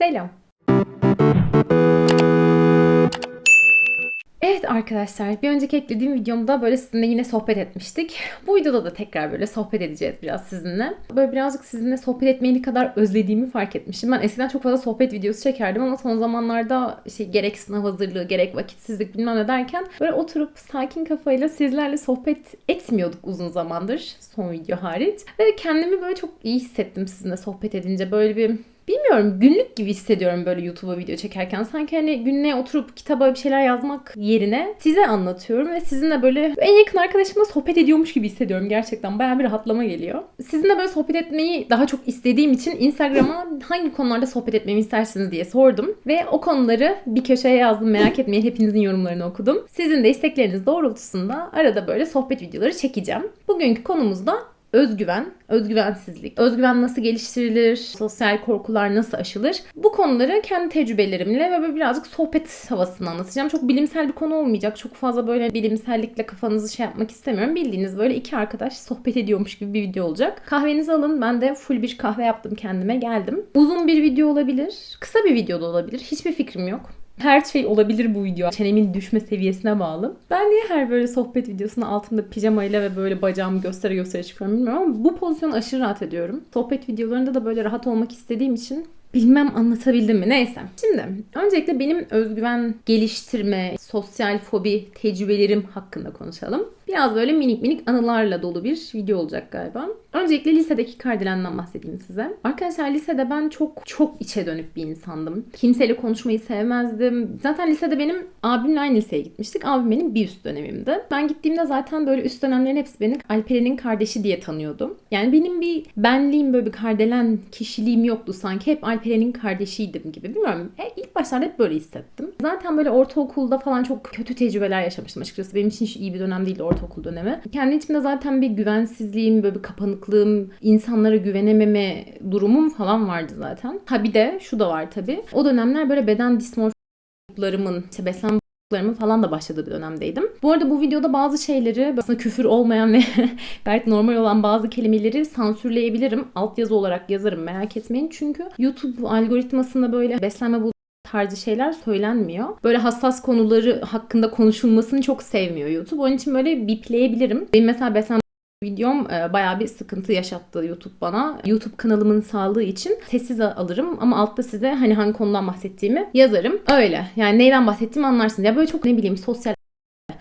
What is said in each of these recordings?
Selam. Evet arkadaşlar bir önceki eklediğim videomda böyle sizinle yine sohbet etmiştik. Bu videoda da tekrar böyle sohbet edeceğiz biraz sizinle. Böyle birazcık sizinle sohbet etmeyi ne kadar özlediğimi fark etmişim. Ben eskiden çok fazla sohbet videosu çekerdim ama son zamanlarda şey gerek sınav hazırlığı gerek vakitsizlik bilmem ne derken böyle oturup sakin kafayla sizlerle sohbet etmiyorduk uzun zamandır son video hariç. Ve kendimi böyle çok iyi hissettim sizinle sohbet edince böyle bir Bilmiyorum günlük gibi hissediyorum böyle YouTube'a video çekerken. Sanki hani günlüğe oturup kitaba bir şeyler yazmak yerine size anlatıyorum ve sizinle böyle en yakın arkadaşımla sohbet ediyormuş gibi hissediyorum gerçekten. Bayağı bir rahatlama geliyor. Sizinle böyle sohbet etmeyi daha çok istediğim için Instagram'a hangi konularda sohbet etmemi istersiniz diye sordum. Ve o konuları bir köşeye yazdım. Merak etmeyin hepinizin yorumlarını okudum. Sizin de istekleriniz doğrultusunda arada böyle sohbet videoları çekeceğim. Bugünkü konumuz da özgüven, özgüvensizlik, özgüven nasıl geliştirilir, sosyal korkular nasıl aşılır? Bu konuları kendi tecrübelerimle ve böyle birazcık sohbet havasını anlatacağım. Çok bilimsel bir konu olmayacak. Çok fazla böyle bilimsellikle kafanızı şey yapmak istemiyorum. Bildiğiniz böyle iki arkadaş sohbet ediyormuş gibi bir video olacak. Kahvenizi alın. Ben de full bir kahve yaptım kendime geldim. Uzun bir video olabilir. Kısa bir video da olabilir. Hiçbir fikrim yok. Her şey olabilir bu video. Çenemin düşme seviyesine bağlı. Ben niye her böyle sohbet videosunda altımda pijamayla ve böyle bacağımı göstere göstere çıkıyorum bilmiyorum ama bu pozisyonu aşırı rahat ediyorum. Sohbet videolarında da böyle rahat olmak istediğim için Bilmem anlatabildim mi? Neyse. Şimdi öncelikle benim özgüven geliştirme, sosyal fobi tecrübelerim hakkında konuşalım. Biraz böyle minik minik anılarla dolu bir video olacak galiba. Öncelikle lisedeki kardelen'den bahsedeyim size. Arkadaşlar lisede ben çok çok içe dönük bir insandım. Kimseyle konuşmayı sevmezdim. Zaten lisede benim abimle aynı liseye gitmiştik. Abim benim bir üst dönemimdi. Ben gittiğimde zaten böyle üst dönemlerin hepsi beni Alperen'in kardeşi diye tanıyordum. Yani benim bir benliğim böyle bir kardelen kişiliğim yoktu sanki. Hep Alperen'in kardeşiydim gibi. Bilmiyorum. E, ilk başlarda hep böyle hissettim. Zaten böyle ortaokulda falan çok kötü tecrübeler yaşamıştım açıkçası. Benim için hiç iyi bir dönem değildi ortaokul dönemi. Kendi içimde zaten bir güvensizliğim, böyle bir kapanıklığım, insanlara güvenememe durumum falan vardı zaten. Ha bir de şu da var tabii. O dönemler böyle beden dismorflarımın, işte bozukluklarımın falan da başladığı bir dönemdeydim. Bu arada bu videoda bazı şeyleri aslında küfür olmayan ve gayet normal olan bazı kelimeleri sansürleyebilirim. Altyazı olarak yazarım merak etmeyin. Çünkü YouTube algoritmasında böyle beslenme bozukluğu tarzı şeyler söylenmiyor. Böyle hassas konuları hakkında konuşulmasını çok sevmiyor YouTube. Onun için böyle bipleyebilirim. Benim mesela beslenme videom e, bayağı bir sıkıntı yaşattı YouTube bana. YouTube kanalımın sağlığı için sessiz alırım ama altta size hani hangi konudan bahsettiğimi yazarım. Öyle. Yani neyden bahsettiğimi anlarsınız. Ya böyle çok ne bileyim sosyal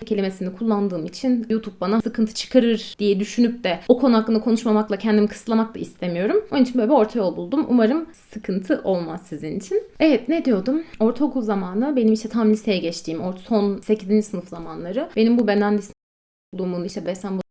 kelimesini kullandığım için YouTube bana sıkıntı çıkarır diye düşünüp de o konu hakkında konuşmamakla kendimi kısıtlamak da istemiyorum. Onun için böyle bir orta yol buldum. Umarım sıkıntı olmaz sizin için. Evet ne diyordum? Ortaokul zamanı benim işte tam liseye geçtiğim son 8. sınıf zamanları benim bu dismorfluğumun işte beslenme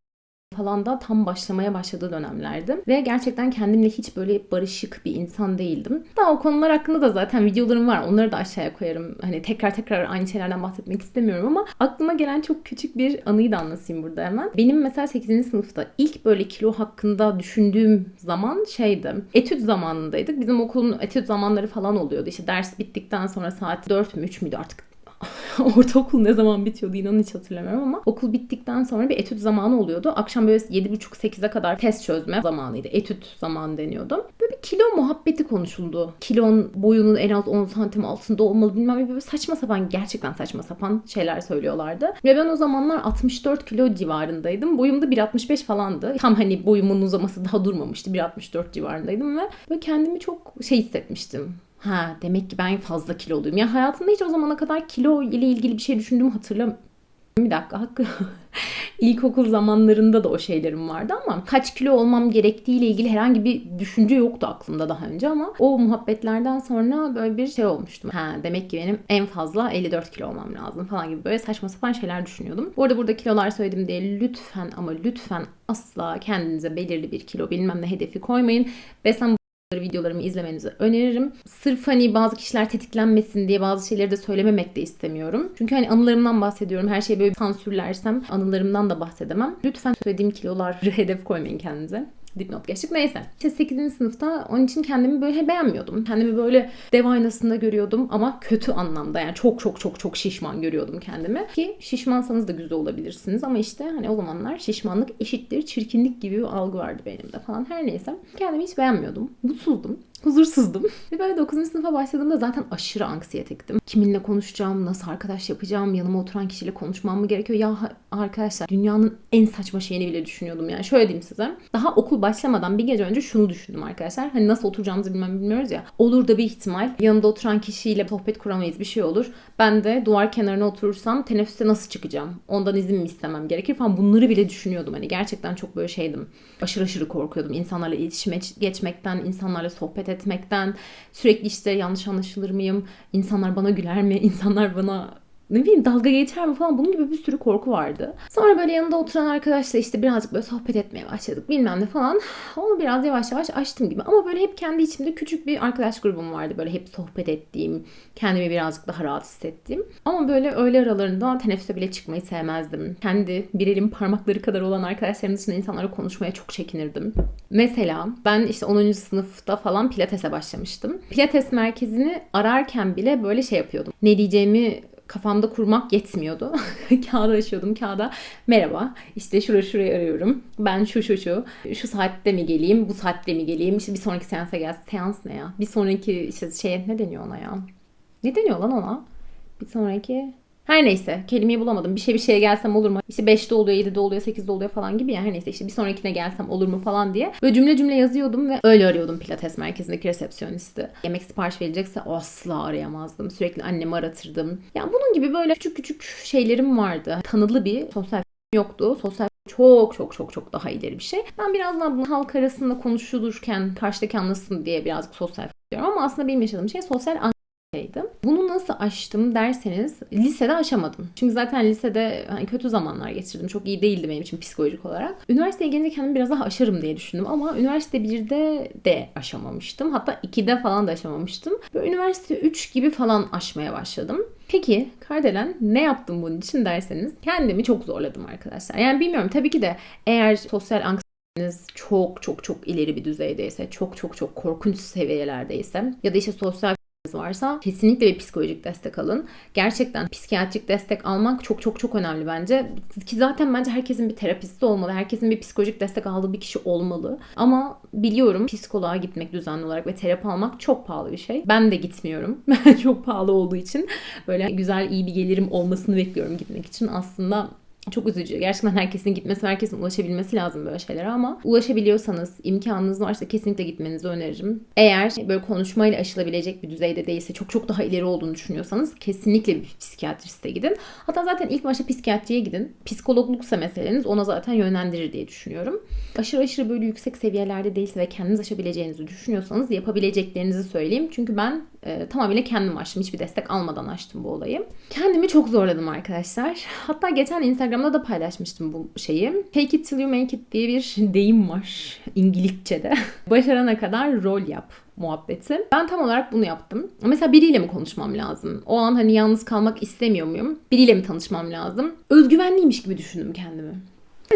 falan da tam başlamaya başladığı dönemlerdi. Ve gerçekten kendimle hiç böyle barışık bir insan değildim. Daha o konular hakkında da zaten videolarım var. Onları da aşağıya koyarım. Hani tekrar tekrar aynı şeylerden bahsetmek istemiyorum ama aklıma gelen çok küçük bir anıyı da anlatayım burada hemen. Benim mesela 8. sınıfta ilk böyle kilo hakkında düşündüğüm zaman şeydi. Etüt zamanındaydık. Bizim okulun etüt zamanları falan oluyordu. İşte ders bittikten sonra saat 4 mü 3 müydü artık ortaokul ne zaman bitiyordu inanın hiç hatırlamıyorum ama okul bittikten sonra bir etüt zamanı oluyordu. Akşam böyle 7.30-8'e kadar test çözme zamanıydı. Etüt zamanı deniyordu. Böyle bir kilo muhabbeti konuşuldu. Kilon boyunun en az 10 santim altında olmalı bilmem ne böyle saçma sapan gerçekten saçma sapan şeyler söylüyorlardı. Ve ben o zamanlar 64 kilo civarındaydım. Boyum da 1.65 falandı. Tam hani boyumun uzaması daha durmamıştı. 1.64 civarındaydım ve böyle kendimi çok şey hissetmiştim Ha demek ki ben fazla kiloluyum. Ya hayatımda hiç o zamana kadar kilo ile ilgili bir şey düşündüğümü hatırlamıyorum. Bir dakika hakkı. İlkokul zamanlarında da o şeylerim vardı ama kaç kilo olmam gerektiğiyle ilgili herhangi bir düşünce yoktu aklımda daha önce ama o muhabbetlerden sonra böyle bir şey olmuştum. Ha demek ki benim en fazla 54 kilo olmam lazım falan gibi böyle saçma sapan şeyler düşünüyordum. Bu arada burada kilolar söyledim diye lütfen ama lütfen asla kendinize belirli bir kilo bilmem ne hedefi koymayın. Beslenme videolarımı izlemenizi öneririm. Sırf hani bazı kişiler tetiklenmesin diye bazı şeyleri de söylememek de istemiyorum. Çünkü hani anılarımdan bahsediyorum. Her şeyi böyle sansürlersem anılarımdan da bahsedemem. Lütfen söylediğim kiloları hedef koymayın kendinize dipnot geçtik. Neyse. İşte 8. sınıfta onun için kendimi böyle beğenmiyordum. Kendimi böyle dev aynasında görüyordum ama kötü anlamda yani çok çok çok çok şişman görüyordum kendimi. Ki şişmansanız da güzel olabilirsiniz ama işte hani o zamanlar şişmanlık eşittir çirkinlik gibi bir algı vardı benim de falan. Her neyse. Kendimi hiç beğenmiyordum. Mutsuzdum. Huzursuzdum. Ve böyle 9. sınıfa başladığımda zaten aşırı anksiyetiktim. Kiminle konuşacağım, nasıl arkadaş yapacağım, yanıma oturan kişiyle konuşmam mı gerekiyor? Ya arkadaşlar dünyanın en saçma şeyini bile düşünüyordum yani. Şöyle diyeyim size. Daha okul başlamadan bir gece önce şunu düşündüm arkadaşlar. Hani nasıl oturacağımızı bilmem bilmiyoruz ya. Olur da bir ihtimal yanında oturan kişiyle sohbet kuramayız bir şey olur. Ben de duvar kenarına oturursam teneffüste nasıl çıkacağım? Ondan izin mi istemem gerekir falan. Bunları bile düşünüyordum. Hani gerçekten çok böyle şeydim. Aşırı aşırı korkuyordum. İnsanlarla iletişime geçmekten, insanlarla sohbet etmekten. Sürekli işte yanlış anlaşılır mıyım? İnsanlar bana güler mi? İnsanlar bana ne bileyim dalga geçer mi falan bunun gibi bir sürü korku vardı. Sonra böyle yanında oturan arkadaşla işte birazcık böyle sohbet etmeye başladık bilmem ne falan. Onu biraz yavaş yavaş açtım gibi. Ama böyle hep kendi içimde küçük bir arkadaş grubum vardı. Böyle hep sohbet ettiğim, kendimi birazcık daha rahat hissettiğim. Ama böyle öğle aralarında teneffüse bile çıkmayı sevmezdim. Kendi bir elin parmakları kadar olan arkadaşlarım dışında insanlarla konuşmaya çok çekinirdim. Mesela ben işte 10. sınıfta falan pilatese başlamıştım. Pilates merkezini ararken bile böyle şey yapıyordum. Ne diyeceğimi kafamda kurmak yetmiyordu. Kağıda açıyordum. Kağıda merhaba işte şuraya şuraya arıyorum. Ben şu şu şu. Şu saatte mi geleyim? Bu saatte mi geleyim? İşte bir sonraki seansa gel. Seans ne ya? Bir sonraki işte şey ne deniyor ona ya? Ne deniyor lan ona? Bir sonraki her neyse kelimeyi bulamadım. Bir şey bir şeye gelsem olur mu? İşte 5'te oluyor, 7'de oluyor, 8'de oluyor falan gibi ya. Her neyse işte bir sonrakine gelsem olur mu falan diye. Böyle cümle cümle yazıyordum ve öyle arıyordum pilates merkezindeki resepsiyonisti. Yemek sipariş verecekse asla arayamazdım. Sürekli annemi aratırdım. Yani bunun gibi böyle küçük küçük şeylerim vardı. Tanılı bir sosyal yoktu. Sosyal çok çok çok çok daha ileri bir şey. Ben birazdan bunu halk arasında konuşulurken karşıdaki anlasın diye birazcık sosyal diyorum ama aslında benim yaşadığım şey sosyal şeydi. Bunu nasıl aştım derseniz lisede aşamadım. Çünkü zaten lisede hani kötü zamanlar geçirdim. Çok iyi değildi benim için psikolojik olarak. Üniversiteye gelince kendimi biraz daha aşarım diye düşündüm ama üniversite 1'de de aşamamıştım. Hatta 2'de falan da aşamamıştım. Böyle üniversite 3 gibi falan aşmaya başladım. Peki Kardelen ne yaptım bunun için derseniz kendimi çok zorladım arkadaşlar. Yani bilmiyorum tabii ki de eğer sosyal anksiyeteniz çok çok çok ileri bir düzeydeyse, çok çok çok korkunç seviyelerdeyse ya da işte sosyal varsa kesinlikle bir psikolojik destek alın. Gerçekten psikiyatrik destek almak çok çok çok önemli bence. Ki zaten bence herkesin bir terapisti olmalı. Herkesin bir psikolojik destek aldığı bir kişi olmalı. Ama biliyorum psikoloğa gitmek düzenli olarak ve terapi almak çok pahalı bir şey. Ben de gitmiyorum. çok pahalı olduğu için böyle güzel iyi bir gelirim olmasını bekliyorum gitmek için. Aslında çok üzücü. Gerçekten herkesin gitmesi, herkesin ulaşabilmesi lazım böyle şeylere ama ulaşabiliyorsanız, imkanınız varsa kesinlikle gitmenizi öneririm. Eğer böyle konuşmayla aşılabilecek bir düzeyde değilse, çok çok daha ileri olduğunu düşünüyorsanız kesinlikle bir psikiyatriste gidin. Hatta zaten ilk başta psikiyatriye gidin. Psikologluksa meseleniz ona zaten yönlendirir diye düşünüyorum. Aşırı aşırı böyle yüksek seviyelerde değilse ve kendiniz aşabileceğinizi düşünüyorsanız yapabileceklerinizi söyleyeyim. Çünkü ben e, tamamıyla kendim açtım. Hiçbir destek almadan açtım bu olayı. Kendimi çok zorladım arkadaşlar. Hatta geçen Instagram'da da paylaşmıştım bu şeyi. Fake it till you make it diye bir deyim var İngilizce'de. Başarana kadar rol yap muhabbeti. Ben tam olarak bunu yaptım. Mesela biriyle mi konuşmam lazım? O an hani yalnız kalmak istemiyor muyum? Biriyle mi tanışmam lazım? Özgüvenliymiş gibi düşündüm kendimi.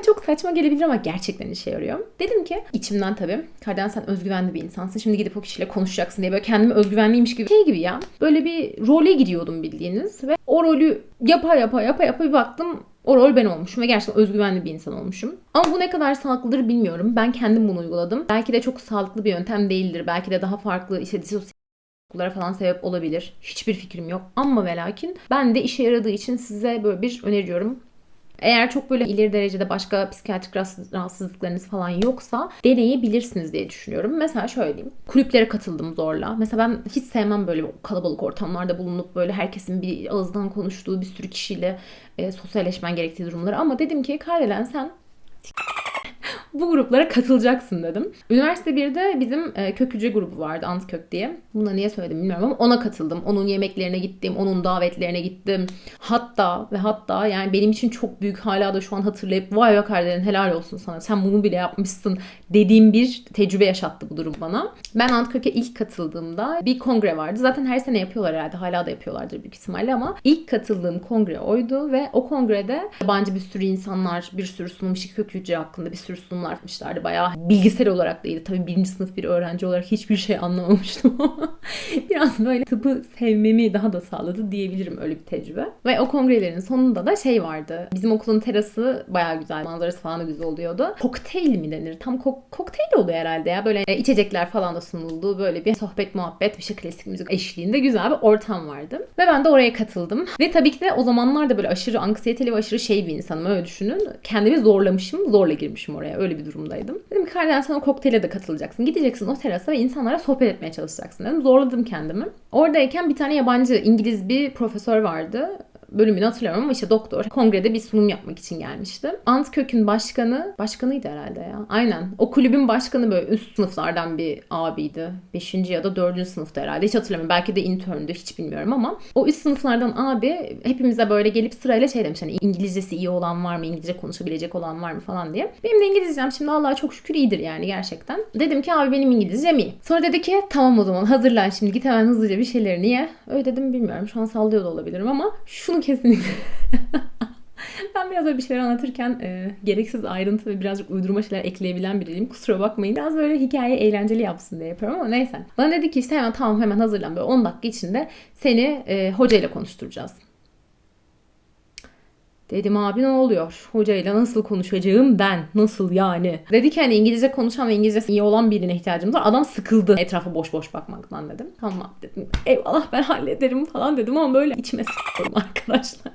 Çok saçma gelebilir ama gerçekten işe yarıyor. Dedim ki içimden tabii. Kardan sen özgüvenli bir insansın. Şimdi gidip o kişiyle konuşacaksın diye böyle kendimi özgüvenliymiş gibi şey gibi ya. Böyle bir role giriyordum bildiğiniz ve o rolü yapa yapa yapa yapa bir baktım o rol ben olmuşum ve gerçekten özgüvenli bir insan olmuşum. Ama bu ne kadar sağlıklıdır bilmiyorum. Ben kendim bunu uyguladım. Belki de çok sağlıklı bir yöntem değildir. Belki de daha farklı işte disosyasyonlara falan sebep olabilir. Hiçbir fikrim yok. Ama ve lakin ben de işe yaradığı için size böyle bir öneriyorum. Eğer çok böyle ileri derecede başka psikiyatrik rahatsızlıklarınız falan yoksa deneyebilirsiniz diye düşünüyorum. Mesela şöyle diyeyim. Kulüplere katıldım zorla. Mesela ben hiç sevmem böyle kalabalık ortamlarda bulunup böyle herkesin bir ağızdan konuştuğu bir sürü kişiyle e, sosyalleşmen gerektiği durumları. Ama dedim ki Kardelen sen bu gruplara katılacaksın dedim. Üniversite 1'de bizim e, kök hücre grubu vardı Antkök diye. Buna niye söyledim bilmiyorum ama ona katıldım. Onun yemeklerine gittim, onun davetlerine gittim. Hatta ve hatta yani benim için çok büyük hala da şu an hatırlayıp vay be kardeşim helal olsun sana sen bunu bile yapmışsın dediğim bir tecrübe yaşattı bu durum bana. Ben Antkök'e ilk katıldığımda bir kongre vardı. Zaten her sene yapıyorlar herhalde. Hala da yapıyorlardır büyük ihtimalle ama ilk katıldığım kongre oydu ve o kongrede yabancı bir sürü insanlar bir sürü sunum kök hücre hakkında bir sürü sunum yapmışlardı. Bayağı bilgisayar olarak değildi. Tabii birinci sınıf bir öğrenci olarak hiçbir şey anlamamıştım ama biraz böyle tıpı sevmemi daha da sağladı diyebilirim öyle bir tecrübe. Ve o kongrelerin sonunda da şey vardı. Bizim okulun terası bayağı güzel. Manzarası falan da güzel oluyordu. Kokteyl mi denir? Tam kok kokteyl oluyor herhalde ya. Böyle e, içecekler falan da sunuldu. Böyle bir sohbet muhabbet bir şey klasik müzik eşliğinde güzel bir ortam vardı. Ve ben de oraya katıldım. Ve tabii ki de o zamanlar da böyle aşırı anksiyeteli ve aşırı şey bir insanım öyle düşünün. Kendimi zorlamışım. Zorla girmişim oraya. Öyle bir durumdaydım. Dedim ki Kardelen sen o kokteyle de katılacaksın. Gideceksin o terasa ve insanlara sohbet etmeye çalışacaksın dedim. Zorladım kendimi. Oradayken bir tane yabancı İngiliz bir profesör vardı bölümünü hatırlamıyorum ama işte doktor kongrede bir sunum yapmak için gelmişti. Antkök'ün başkanı, başkanıydı herhalde ya. Aynen. O kulübün başkanı böyle üst sınıflardan bir abiydi. Beşinci ya da dördüncü sınıfta herhalde. Hiç hatırlamıyorum. Belki de interndü hiç bilmiyorum ama o üst sınıflardan abi hepimize böyle gelip sırayla şey demiş hani İngilizcesi iyi olan var mı? İngilizce konuşabilecek olan var mı falan diye. Benim de İngilizcem şimdi Allah'a çok şükür iyidir yani gerçekten. Dedim ki abi benim İngilizcem iyi. Sonra dedi ki tamam o zaman hazırlan şimdi git hemen hızlıca bir şeylerini ye. Öyle dedim bilmiyorum. Şu an sallıyor da olabilirim ama şunu kesinlikle ben biraz böyle bir şeyler anlatırken e, gereksiz ayrıntı ve birazcık uydurma şeyler ekleyebilen biriyim. Kusura bakmayın. Biraz böyle hikaye eğlenceli yapsın diye yapıyorum ama neyse. Bana dedi ki işte hemen tamam hemen hazırlan. Böyle 10 dakika içinde seni e, hocayla konuşturacağız. Dedim abi ne oluyor? Hocayla nasıl konuşacağım ben? Nasıl yani? Dedi ki hani İngilizce konuşan ve İngilizcesi iyi olan birine ihtiyacımız var. Adam sıkıldı etrafa boş boş bakmaktan dedim. Tamam dedim. Eyvallah ben hallederim falan dedim ama böyle içime sıktım arkadaşlar.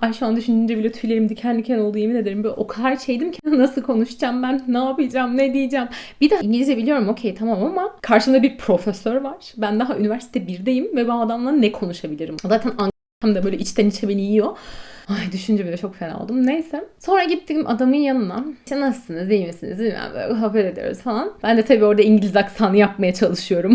Ay şu an düşününce bile tüylerim diken diken oldu yemin ederim. Böyle o kadar şeydim ki nasıl konuşacağım ben? Ne yapacağım? Ne diyeceğim? Bir de İngilizce biliyorum okey tamam ama karşımda bir profesör var. Ben daha üniversite 1'deyim ve ben adamla ne konuşabilirim? Zaten hem de böyle içten içe beni yiyor. Ay düşünce bile çok fena oldum. Neyse. Sonra gittim adamın yanına. İşte nasılsınız, iyi misiniz bilmem böyle sohbet ediyoruz falan. Ben de tabii orada İngiliz aksanı yapmaya çalışıyorum.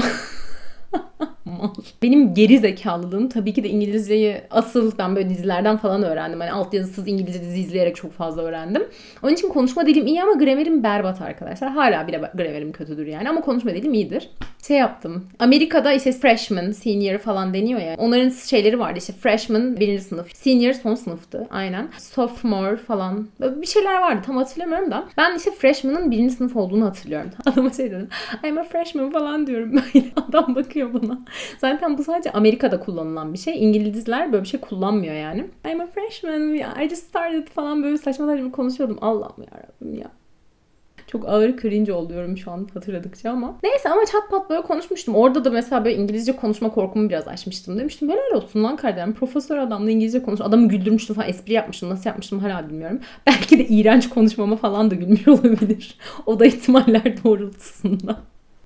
Benim geri zekalılığım tabii ki de İngilizceyi asıl ben böyle dizilerden falan öğrendim. Hani altyazısız İngilizce dizi izleyerek çok fazla öğrendim. Onun için konuşma dilim iyi ama gramerim berbat arkadaşlar. Hala bile gramerim kötüdür yani ama konuşma dilim iyidir. Şey yaptım. Amerika'da işte freshman, senior falan deniyor ya. Onların şeyleri vardı işte freshman birinci sınıf, senior son sınıftı aynen. Sophomore falan. Böyle bir şeyler vardı tam hatırlamıyorum da. Ben işte freshman'ın birinci sınıf olduğunu hatırlıyorum. Adama şey dedim. I'm a freshman falan diyorum böyle. Adam bakıyor bana. Zaten bu sadece Amerika'da kullanılan bir şey. İngilizler böyle bir şey kullanmıyor yani. I'm a freshman, I just started falan böyle saçma saçma konuşuyordum. Allah'ım yarabbim ya. Çok ağır cringe oluyorum şu an hatırladıkça ama. Neyse ama çat pat böyle konuşmuştum. Orada da mesela böyle İngilizce konuşma korkumu biraz aşmıştım. Demiştim böyle olsun lan kardeşim. Profesör adamla İngilizce konuş. Adamı güldürmüştüm falan. Espri yapmıştım. Nasıl yapmıştım hala bilmiyorum. Belki de iğrenç konuşmama falan da gülmüş olabilir. o da ihtimaller doğrultusunda.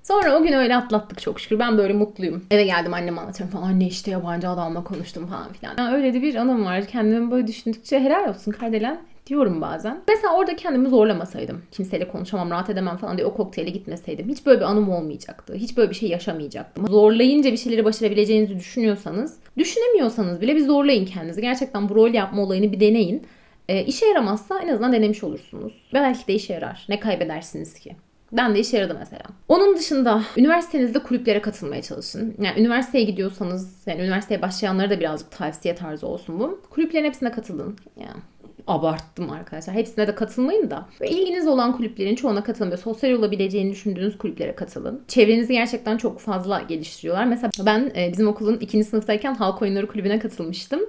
Sonra o gün öyle atlattık çok şükür. Ben böyle mutluyum. Eve geldim anneme anlatıyorum falan. Anne işte yabancı adamla konuştum falan filan. Yani öyle de bir anım var. Kendimi böyle düşündükçe helal olsun Kardelen diyorum bazen. Mesela orada kendimi zorlamasaydım. Kimseyle konuşamam, rahat edemem falan diye o kokteyle gitmeseydim. Hiç böyle bir anım olmayacaktı. Hiç böyle bir şey yaşamayacaktım. Zorlayınca bir şeyleri başarabileceğinizi düşünüyorsanız, düşünemiyorsanız bile bir zorlayın kendinizi. Gerçekten bu rol yapma olayını bir deneyin. E, işe yaramazsa en azından denemiş olursunuz. Belki de işe yarar. Ne kaybedersiniz ki? Ben de işe yaradı mesela. Onun dışında üniversitenizde kulüplere katılmaya çalışın. Yani üniversiteye gidiyorsanız, yani üniversiteye başlayanlara da birazcık tavsiye tarzı olsun bu. Kulüplerin hepsine katılın. Yani abarttım arkadaşlar. Hepsine de katılmayın da. Ve ilginiz olan kulüplerin çoğuna katılın. Böyle sosyal olabileceğini düşündüğünüz kulüplere katılın. Çevrenizi gerçekten çok fazla geliştiriyorlar. Mesela ben e, bizim okulun ikinci sınıftayken halk oyunları kulübüne katılmıştım.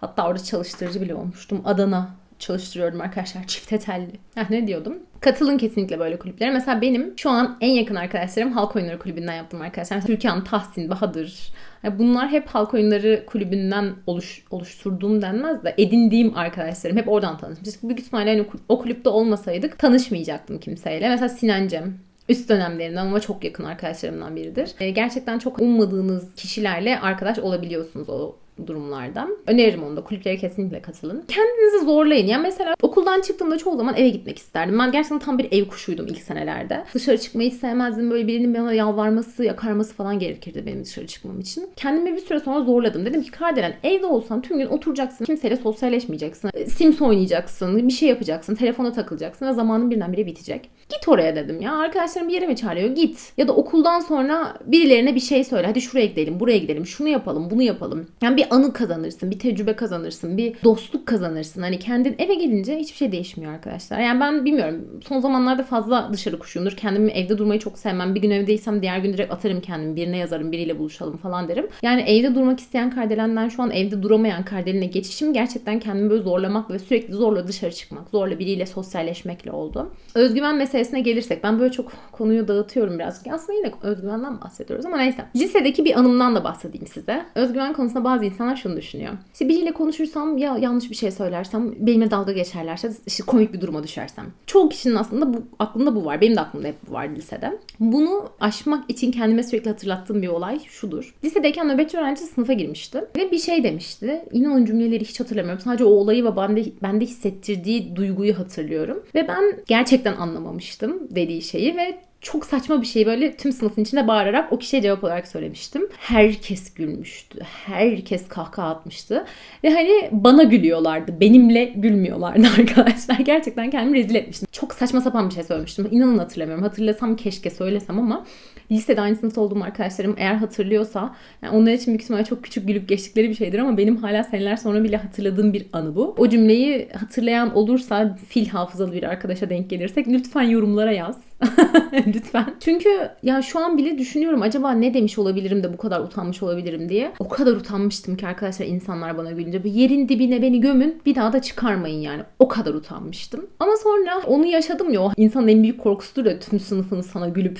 Hatta orada çalıştırıcı bile olmuştum. Adana çalıştırıyordum arkadaşlar çifte telli. Heh, ne diyordum? Katılın kesinlikle böyle kulüplere. Mesela benim şu an en yakın arkadaşlarım Halk Oyunları Kulübü'nden yaptım arkadaşlar. Mesela Türkan, Tahsin, Bahadır. Yani bunlar hep Halk Oyunları Kulübü'nden oluş, oluşturduğum denmez de edindiğim arkadaşlarım. Hep oradan tanışmıştık. Büyük ihtimalle hani o kulüpte olmasaydık tanışmayacaktım kimseyle. Mesela Sinan Cem, üst dönemlerinden ama çok yakın arkadaşlarımdan biridir. gerçekten çok ummadığınız kişilerle arkadaş olabiliyorsunuz o durumlardan. Öneririm onu da. Kulüplere kesinlikle katılın. Kendinizi zorlayın. Yani mesela okuldan çıktığımda çoğu zaman eve gitmek isterdim. Ben gerçekten tam bir ev kuşuydum ilk senelerde. Dışarı çıkmayı sevmezdim. Böyle birinin bana yalvarması, yakarması falan gerekirdi benim dışarı çıkmam için. Kendimi bir süre sonra zorladım. Dedim ki Kardelen evde olsan tüm gün oturacaksın. Kimseyle sosyalleşmeyeceksin. Sims oynayacaksın. Bir şey yapacaksın. Telefona takılacaksın ve zamanın birdenbire bitecek. Git oraya dedim ya. Arkadaşlarım bir yere mi çağırıyor? Git. Ya da okuldan sonra birilerine bir şey söyle. Hadi şuraya gidelim, buraya gidelim, şunu yapalım, bunu yapalım. Yani bir anı kazanırsın, bir tecrübe kazanırsın, bir dostluk kazanırsın. Hani kendin eve gelince hiçbir şey değişmiyor arkadaşlar. Yani ben bilmiyorum. Son zamanlarda fazla dışarı kuşuyumdur. Kendimi evde durmayı çok sevmem. Bir gün evdeysem diğer gün direkt atarım kendimi. Birine yazarım, biriyle buluşalım falan derim. Yani evde durmak isteyen Kardelen'den şu an evde duramayan Kardelen'e geçişim gerçekten kendimi böyle zorlamak ve sürekli zorla dışarı çıkmak, zorla biriyle sosyalleşmekle oldu. Özgüven meselesine gelirsek ben böyle çok konuyu dağıtıyorum biraz. Aslında yine özgüvenden bahsediyoruz ama neyse. Lisedeki bir anımdan da bahsedeyim size. Özgüven konusunda bazı insanlar şunu düşünüyor. İşte biriyle konuşursam ya yanlış bir şey söylersem benimle dalga geçerlerse işte komik bir duruma düşersem. Çoğu kişinin aslında bu aklında bu var. Benim de aklımda hep bu vardı lisede. Bunu aşmak için kendime sürekli hatırlattığım bir olay şudur. Lisedeyken nöbetçi öğrenci sınıfa girmişti ve bir şey demişti. İnanın cümleleri hiç hatırlamıyorum. Sadece o olayı ve bende, bende hissettirdiği duyguyu hatırlıyorum. Ve ben gerçekten anlamamıştım dediği şeyi ve çok saçma bir şey böyle tüm sınıfın içinde bağırarak o kişiye cevap olarak söylemiştim. Herkes gülmüştü. Herkes kahkaha atmıştı. Ve hani bana gülüyorlardı. Benimle gülmüyorlardı arkadaşlar. Gerçekten kendimi rezil etmiştim. Çok saçma sapan bir şey söylemiştim. İnanın hatırlamıyorum. Hatırlasam keşke söylesem ama lisede aynı sınıfta olduğum arkadaşlarım eğer hatırlıyorsa yani onlar için büyük ihtimalle çok küçük gülüp geçtikleri bir şeydir ama benim hala seneler sonra bile hatırladığım bir anı bu. O cümleyi hatırlayan olursa fil hafızalı bir arkadaşa denk gelirsek lütfen yorumlara yaz. Lütfen. Çünkü ya şu an bile düşünüyorum acaba ne demiş olabilirim de bu kadar utanmış olabilirim diye. O kadar utanmıştım ki arkadaşlar insanlar bana gülünce. Yerin dibine beni gömün bir daha da çıkarmayın yani. O kadar utanmıştım. Ama sonra onu yaşadım ya o insanın en büyük korkusudur ya tüm sınıfın sana gülüp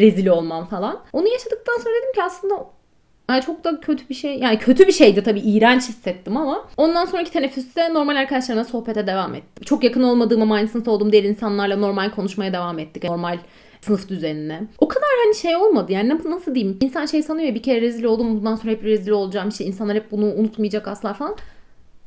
rezil olman falan. Onu yaşadıktan sonra dedim ki aslında yani çok da kötü bir şey. Yani kötü bir şeydi tabii. iğrenç hissettim ama. Ondan sonraki teneffüste normal arkadaşlarımla sohbete devam ettim. Çok yakın olmadığım ama aynı sınıfta olduğum diğer insanlarla normal konuşmaya devam ettik. Normal sınıf düzenine. O kadar hani şey olmadı yani nasıl diyeyim. İnsan şey sanıyor ya bir kere rezil oldum bundan sonra hep rezil olacağım. İşte insanlar hep bunu unutmayacak asla falan.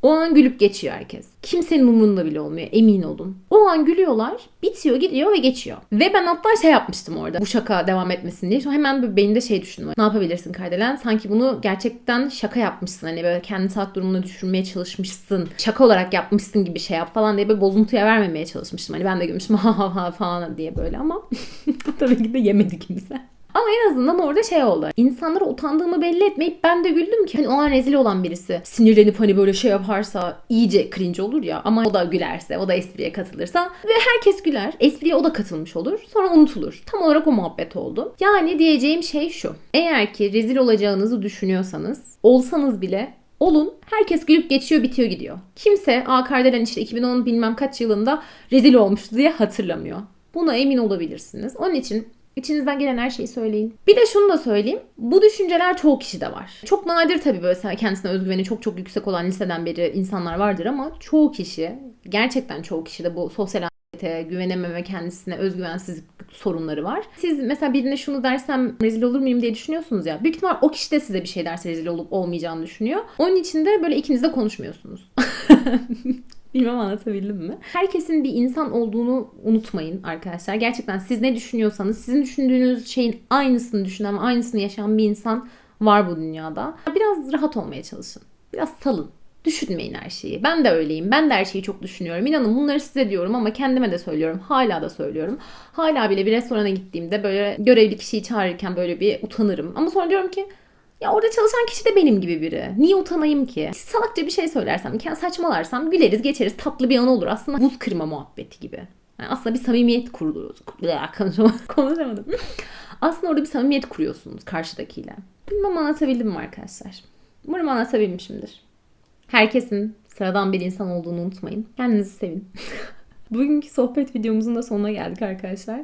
O an gülüp geçiyor herkes. Kimsenin umurunda bile olmuyor emin olun. O an gülüyorlar, bitiyor, gidiyor ve geçiyor. Ve ben hatta şey yapmıştım orada bu şaka devam etmesin diye. Sonra hemen bir beynimde şey düşündüm. Ne yapabilirsin Kardelen? Sanki bunu gerçekten şaka yapmışsın. Hani böyle kendi saat durumunu düşürmeye çalışmışsın. Şaka olarak yapmışsın gibi şey yap falan diye böyle bozuntuya vermemeye çalışmıştım. Hani ben de gülmüştüm ha ha ha falan diye böyle ama tabii ki de yemedi kimse. Ama en azından orada şey oldu. İnsanlara utandığımı belli etmeyip ben de güldüm ki hani o an rezil olan birisi sinirlenip hani böyle şey yaparsa iyice cringe olur ya ama o da gülerse, o da espriye katılırsa ve herkes güler. Espriye o da katılmış olur. Sonra unutulur. Tam olarak o muhabbet oldu. Yani diyeceğim şey şu. Eğer ki rezil olacağınızı düşünüyorsanız olsanız bile olun. Herkes gülüp geçiyor bitiyor gidiyor. Kimse A Kardelen işte 2010 bilmem kaç yılında rezil olmuştu diye hatırlamıyor. Buna emin olabilirsiniz. Onun için İçinizden gelen her şeyi söyleyin. Bir de şunu da söyleyeyim. Bu düşünceler çoğu kişide var. Çok nadir tabii böyle kendisine özgüveni çok çok yüksek olan liseden beri insanlar vardır ama çoğu kişi, gerçekten çoğu kişide bu sosyal anksiyete, güvenememe, kendisine özgüvensizlik sorunları var. Siz mesela birine şunu dersem rezil olur muyum diye düşünüyorsunuz ya. Büyük ihtimal o kişi de size bir şey derse rezil olup olmayacağını düşünüyor. Onun için de böyle ikiniz de konuşmuyorsunuz. Bilmem anlatabildim mi? Herkesin bir insan olduğunu unutmayın arkadaşlar. Gerçekten siz ne düşünüyorsanız sizin düşündüğünüz şeyin aynısını düşünen, aynısını yaşayan bir insan var bu dünyada. Biraz rahat olmaya çalışın. Biraz salın. Düşünmeyin her şeyi. Ben de öyleyim. Ben de her şeyi çok düşünüyorum. İnanın bunları size diyorum ama kendime de söylüyorum. Hala da söylüyorum. Hala bile bir restorana gittiğimde böyle görevli kişiyi çağırırken böyle bir utanırım. Ama sonra diyorum ki ya orada çalışan kişi de benim gibi biri. Niye utanayım ki? Salakça bir şey söylersem, saçmalarsam güleriz geçeriz tatlı bir an olur. Aslında buz kırma muhabbeti gibi. Yani aslında bir samimiyet kurulur. Konuşamadım. aslında orada bir samimiyet kuruyorsunuz karşıdakiyle. Bilmem anlatabildim mi arkadaşlar? Umarım anlatabilmişimdir. Herkesin sıradan bir insan olduğunu unutmayın. Kendinizi sevin. Bugünkü sohbet videomuzun da sonuna geldik arkadaşlar.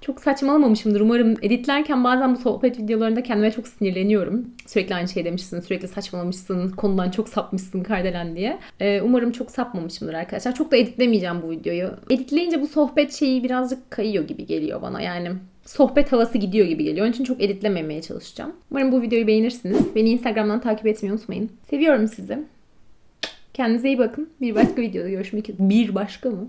Çok saçmalamamışımdır. Umarım editlerken bazen bu sohbet videolarında kendime çok sinirleniyorum. Sürekli aynı şey demişsin, sürekli saçmalamışsın, konudan çok sapmışsın Kardelen diye. Ee, umarım çok sapmamışımdır arkadaşlar. Çok da editlemeyeceğim bu videoyu. Editleyince bu sohbet şeyi birazcık kayıyor gibi geliyor bana. Yani sohbet havası gidiyor gibi geliyor. Onun için çok editlememeye çalışacağım. Umarım bu videoyu beğenirsiniz. Beni Instagram'dan takip etmeyi unutmayın. Seviyorum sizi. Kendinize iyi bakın. Bir başka videoda görüşmek üzere. Bir başka mı?